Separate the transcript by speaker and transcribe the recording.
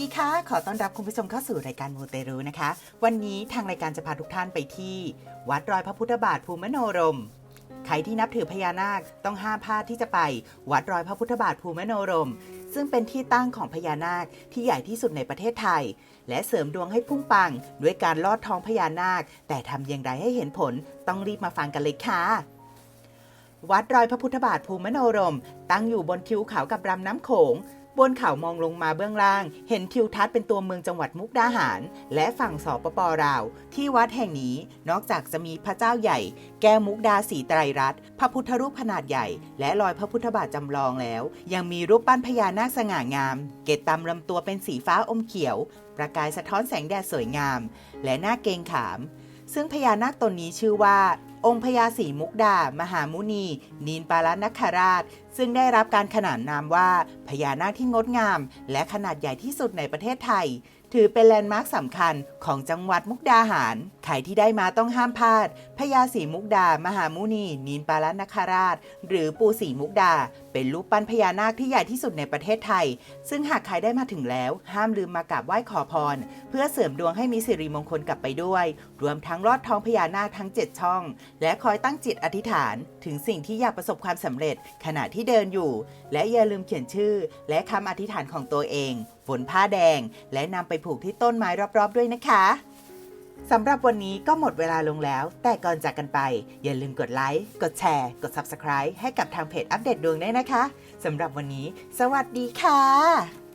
Speaker 1: ดีค่ะ ขอต้อนรับคุณผู้ชมเข้าสู่รายการมูเตรูนะคะ วันนี้ทางรายการจะพาทุกท่านไปที่ วัดรอยพระพุทธบาทภูมิมโนรม ใครที่นับถือพญานาคต้องห้ามพลาดที่จะไป วัดรอยพระพุทธบาทภูมิมโนรม ซึ่งเป็นที่ตั้งของพญานาคที่ใหญ่ที่สุดในประเทศไทย และเสริมดวงให้พุ่งปัง ด้วยการลอดท้องพญานาค แต่ทำอย่างไรให้เห็นผลต้องรีบมาฟังกันเลยค่ะวัดรอยพระพุทธบาทภูมิมโนรม ตั้งอยู่บนทิวเขากับลำน้ำโขง บนเขามองลงมาเบื้องล่าง เห็นทิวทัศน์เป็นตัวเมืองจังหวัดมุกดาหาร และฝั่งสปปลาว ที่วัดแห่งนี้นอกจากจะมีพระเจ้าใหญ่ แก้วมุกดาสีไตรรัตน์พระพุทธรูปขนาดใหญ่ และรอยพระพุทธบาทจำลองแล้ว ยังมีรูปปั้นพญานาคสง่างาม เกตตามลำตัวเป็นสีฟ้าอมเขียว ประกายสะท้อนแสงแดดสวยงาม และหน้าเกงขาม ซึ่งพญานาคตนนี้ชื่อว่า องค์พญาศรีมุกดา มหามุนี นีนปาลนคราช ซึ่งได้รับการขนานนามว่าพญานาคที่งดงาม และขนาดใหญ่ที่สุดในประเทศไทย ถือเป็นแลนด์มาร์คสำคัญของจังหวัดมุกดาหาร ใครที่ได้มาต้องห้ามพลาด พญาศรีมุกดา มหามุนีนีนปาลนคราช หรือปู่ศรีมุกดา เป็นรูปปั้นพญานาคที่ใหญ่ที่สุดในประเทศไทย ซึ่งหากใครได้มาถึงแล้ว ห้ามลืมมากราบไหว้ขอพร เพื่อเสริมดวงให้มีสิริมงคลกลับไปด้วย รวมทั้งลอดท้องพญานาคทั้ง 7 ช่อง และคอยตั้งจิตอธิษฐาน ถึงสิ่งที่อยากประสบความสำเร็จ ขณะที่เดินอยู่ และอย่าลืมเขียนชื่อ และคำอธิษฐานของตัวเองบนผ้าแดง และนำไปผูกที่ต้นไม้รอบๆด้วยนะคะสำหรับวันนี้ก็หมดเวลาลงแล้ว แต่ก่อนจากกันไป อย่าลืมกดไลค์ กดแชร์ กด Subscribe ให้กับทางเพจอัปเดตดวงด้วยนะคะสำหรับวันนี้ สวัสดีค่ะ